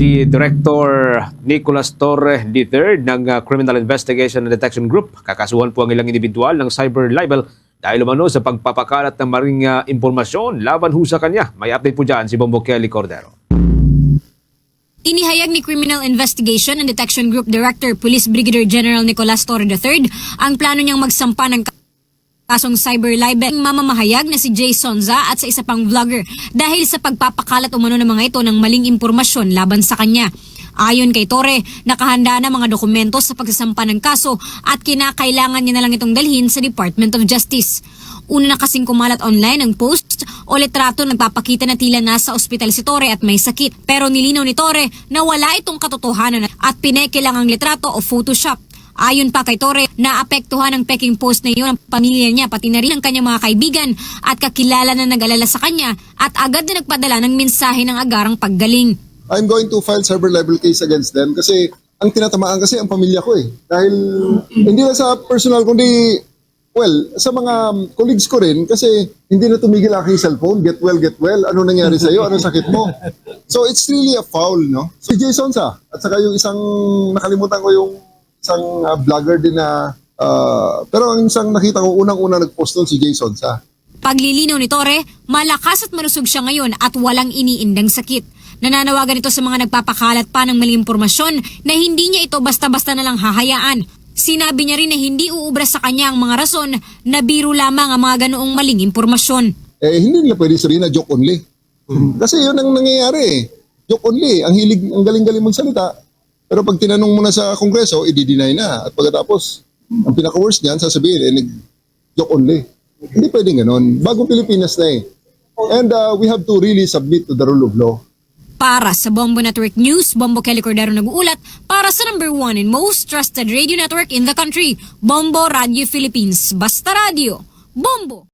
si Director Nicolas Torre III ng uh, Criminal Investigation and Detection Group. Kakasuhan po ang ilang individual ng cyber libel dahil umano sa pagpapakalat ng maring uh, impormasyon laban ho sa kanya. May update po dyan si Bombo Kelly Cordero. Inihayag ni Criminal Investigation and Detection Group Director Police Brigadier General Nicolas Torre III ang plano niyang magsampa ng kasong cyber libel mamamahayag na si Jay Sonza at sa isa pang vlogger dahil sa pagpapakalat umano ng mga ito ng maling impormasyon laban sa kanya. Ayon kay Torre, nakahanda na mga dokumento sa pagsasampa ng kaso at kinakailangan niya na lang itong dalhin sa Department of Justice. Una na kasing kumalat online ang post o litrato nagpapakita na tila nasa ospital si Torre at may sakit. Pero nilinaw ni Torre na wala itong katotohanan at pineke lang ang litrato o Photoshop. Ayon pa kay Torre, naapektuhan ng peking post na iyon ang pamilya niya pati na rin ang kanyang mga kaibigan at kakilala na nag-alala sa kanya at agad na nagpadala ng mensahe ng agarang paggaling. I'm going to file cyber libel case against them kasi ang tinatamaan kasi ang pamilya ko eh. Dahil hindi lang sa personal kundi well, sa mga colleagues ko rin kasi hindi na tumigil aking cellphone. Get well, get well. Ano nangyari sa iyo? Ano sakit mo? So it's really a foul, no? Si Jason sa at saka yung isang nakalimutan ko yung isang uh, vlogger din na uh, pero ang isang nakita ko unang-unang nag-post doon si Jason sa. Paglilinaw ni Torre, malakas at malusog siya ngayon at walang iniindang sakit. Nananawagan ito sa mga nagpapakalat pa ng maling impormasyon na hindi niya ito basta-basta na lang hahayaan. Sinabi niya rin na hindi uubra sa kanya ang mga rason na biro lamang ang mga ganoong maling impormasyon. eh hindi nila pwede sabihin na joke only. Kasi yun ang nangyayari eh. Joke only. Ang hilig, ang galing-galing mong salita. Pero pag tinanong mo na sa kongreso, i-deny na. At pagkatapos, ang pinaka-worst niyan, sasabihin, eh, nag- joke only. Hindi pwedeng ganun. Bagong Pilipinas na eh. And uh, we have to really submit to the rule of law. Para sa Bombo Network News, Bombo Kelly Cordero nag-uulat para sa number one and most trusted radio network in the country, Bombo Radio Philippines. Basta Radio. Bombo!